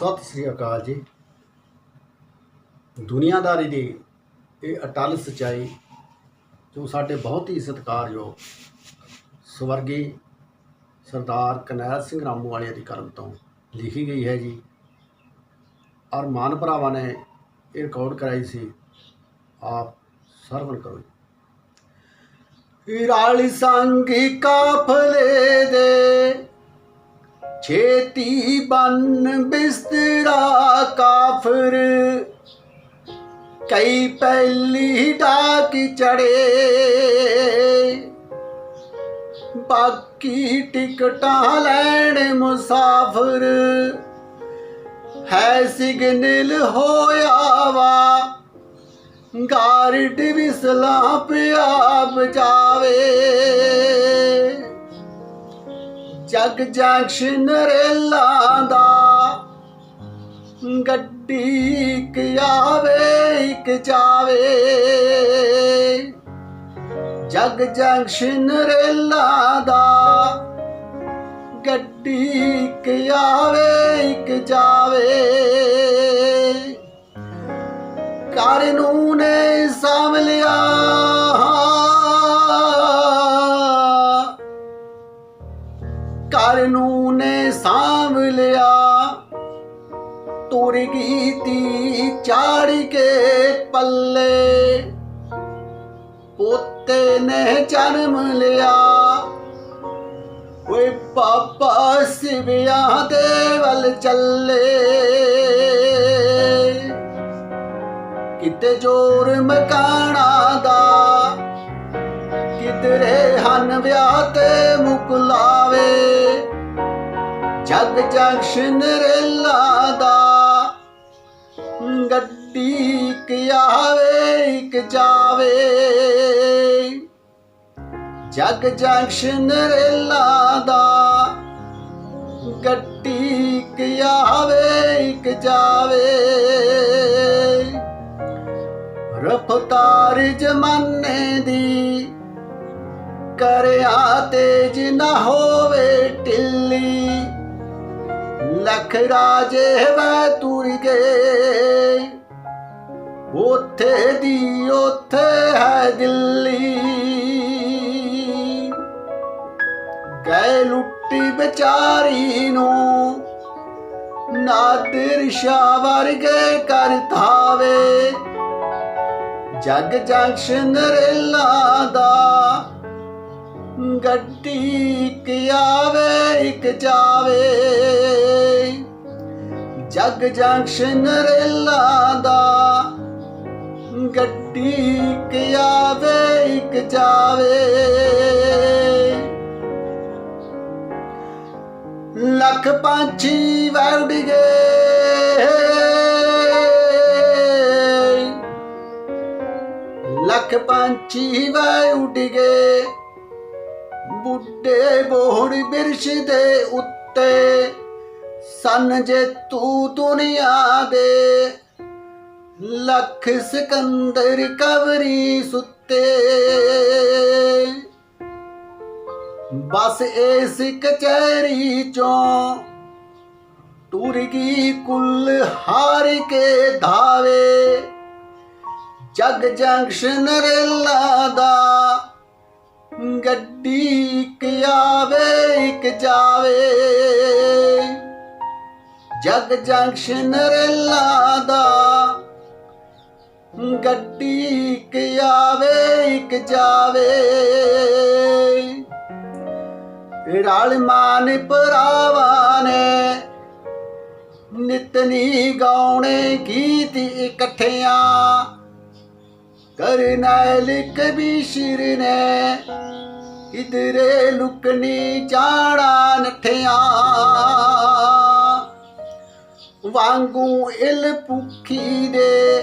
ਸਤਿ ਸ੍ਰੀ ਅਕਾਲ ਜੀ। ਦੁਨੀਆਦਾਰੀ ਦੀ ਇਹ ਅਟਲ ਸਚਾਈ, ਜੋ ਸਾਡੇ ਬਹੁਤ ਹੀ ਸਤਿਕਾਰਯੋਗ ਸਵਰਗੀ ਸਰਦਾਰ ਕਨੈਲ ਸਿੰਘ ਰਾਮੂ ਵਾਲਿਆਂ ਦੀ ਕਲਮ ਤੋਂ ਲਿਖੀ ਗਈ ਹੈ ਜੀ। ਔਰ ਮਾਨ ਭਰਾਵਾਂ ਨੇ ਇਹ ਰਿਕਾਰਡ ਕਰਾਈ ਸੀ। ਆਪ ਸਰਵਣ ਕਰੋ ਜੀ। ਰਾਲੀ ਸੰਗੀ ਕਾਫਲੇ ਦੇ ਛੇਤੀ ਬਨ ਬਿਸਤਰਾ ਕਾਫਰ। ਕਈ ਪਹਿਲੀ ਡਾਕ ਚੜੇ। ਬਾਕੀ ਟਿਕਟਾਂ ਲੈਣ ਮੁਸਾਫਰ। ਹੈ ਸਿਗਨਲ ਹੋਇਆ ਵਾ। ਗਾਰਡ ਵਿਸਲਾ ਪਿਆ ਬਜਾਵੇ ਜਗ ਜੰਕਸ਼ਨ ਰੇਲਾ ਦਾ। ਗੱਡੀ ਇੱਕ ਆਵੇ, ਇੱਕ ਜਾਵੇ ਜਗ ਜੰਕਸ਼ਨ ਰੇਲਾਂ ਦਾ। ਗੱਡੀ ਇੱਕ ਆਵੇ, ਇੱਕ ਜਾਵੇ ਕਾਰ ਨੂੰ ਨੇ ਸਾਂਭ ਲਿਆ। ਕਾਰ ਸਾਂਭ ਲਿਆ। ਤੁਰ ਗਈ ਤੀ ਚਾੜ ਕੇ ਪੱਲੇ। ਪੋਤੇ ਨੇ ਜਨਮ ਲਿਆ। ਓਏ ਪਾਪਾ ਸਿਵਿਆ ਦੇ ਵੱਲ ਚੱਲੇ। ਕਿਤੇ ਜੋਰ ਮਕਾਣਾ ਦਾ, ਕਿਧਰੇ ਹਨ ਵਿਆਹ ਤੇ ਮੁਕਲਾ। ਜਗ ਜੰਕਸ਼ਨ ਰੇਲਾ ਦਾ। ਗੱਡੀ ਇੱਕ ਆਵੇ, ਇੱਕ ਜਾਵੇ। ਜਗ ਜੰਕਸ਼ਨ ਰੇਲਾ ਦਾ। ਗੱਡੀ ਇੱਕ ਆਵੇ, ਇੱਕ ਜਾਵੇ। ਰਫਤਾਰ ਜਮਾਨੇ ਦੀ, ਕਰਿਆ ਤੇਜ ਨਾ ਹੋਵੇ। ਲੱਖ ਰਾਜੇ ਵੈ ਤੁਰ ਗਏ ਉੱਥੇ ਦੀ ਉੱਥੇ ਹੈ ਦਿੱਲੀ। ਗਏ ਲੁੱਟੀ ਵਿਚਾਰੀ ਨੂੰ, ਨਾਦਰ ਸ਼ਾਹ ਵਰਗੇ ਕਰ ਥਾਵੇ ਜਗ ਜੰਕਸ਼ਨ ਰੇਲਾ ਦਾ ਗੱਡੀ ਇੱਕ ਆਵੇ, ਇੱਕ ਜਾਵੇ। ਜਗ ਜੰਕਸ਼ਨ ਰੇਲਾ ਦਾ। ਗੱਡੀ ਇੱਕ ਆਵੇ, ਇੱਕ ਜਾਵੇ। ਲੱਖ ਪੰਛੀ ਵੜ ਗਏ ਲੱਖ ਪੰਛੀ ਵੈ ਉੱਡ ਗਏ ਬੁੱਢੇ ਬੋੜ ਬਿਰਸ਼ ਦੇ ਉੱਤੇ। ਸਨ ਜੇ ਤੂੰ ਦੁਨੀਆ ਦੇ ਲੱਖ ਸਿਕੰਦਰ ਕਵਰੀ ਸੁੱਤੇ। ਬਸ ਇਸ ਕਚਹਿਰੀ ਚੋਂ ਟੁਰ ਗਈ ਕੁੱਲ ਹਾਰ ਕੇ ਧਾਵੇ। ਜਗ ਜੰਕਸ਼ਨ ਰੇਲਾ ਦਾ ਗੱਡੀ ਇੱਕ ਆਵੇ, ਇੱਕ ਜਾਵੇ। ਜਗ ਜੰਕਸ਼ਨ ਰੇਲਾ ਦਾ ਗੱਡੀ ਇੱਕ ਆਵੇ, ਇੱਕ ਜਾਵੇ। ਰਲ ਮਾਨ ਭਰਾਵਾਂ ਨੇ ਨਿਤਨੀ ਗਾਉਣੇ ਗੀਤ ਇਕੱਠਿਆਂ। ਕਰਨੈਲ ਕਬੀਸ਼ਰ ਨੇ, ਇਧਰੇ ਲੁਕਣੀ ਜਾਣਾ ਨਠਿਆਂ। ਵਾਂਗੂ ਇਲ ਭੁੱਖੀ ਦੇ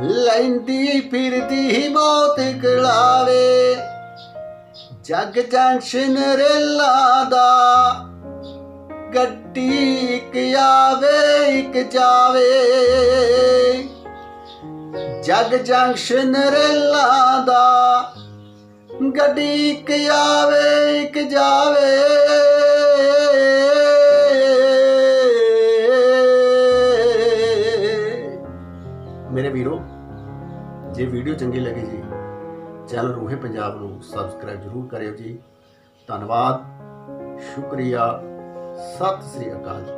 ਲੈਂਦੀ ਫਿਰਦੀ ਮੌਤ ਗਲਾਵੇ ਜਗ ਜੰਕਸ਼ਨ ਰੇਲਾ ਦਾ ਗੱਡੀ ਇੱਕ ਆਵੇ, ਇੱਕ ਜਾਵੇ। ਜਗ ਜੰਕਸ਼ਨ ਰੇਲਾ ਦਾ ਗੱਡੀ ਇੱਕ ਆਵੇ, ਇੱਕ ਜਾਵੇ। ਜੇ ਵੀਡੀਓ ਚੰਗੀ ਲੱਗੀ ਜੀ, ਚੈਨਲ ਰੂਹੇ ਪੰਜਾਬ ਨੂੰ ਸਬਸਕ੍ਰਾਈਬ ਜ਼ਰੂਰ ਕਰਿਓ ਜੀ। ਧੰਨਵਾਦ, ਸ਼ੁਕਰੀਆ, ਸਤਿ ਸ੍ਰੀ ਅਕਾਲ ਜੀ।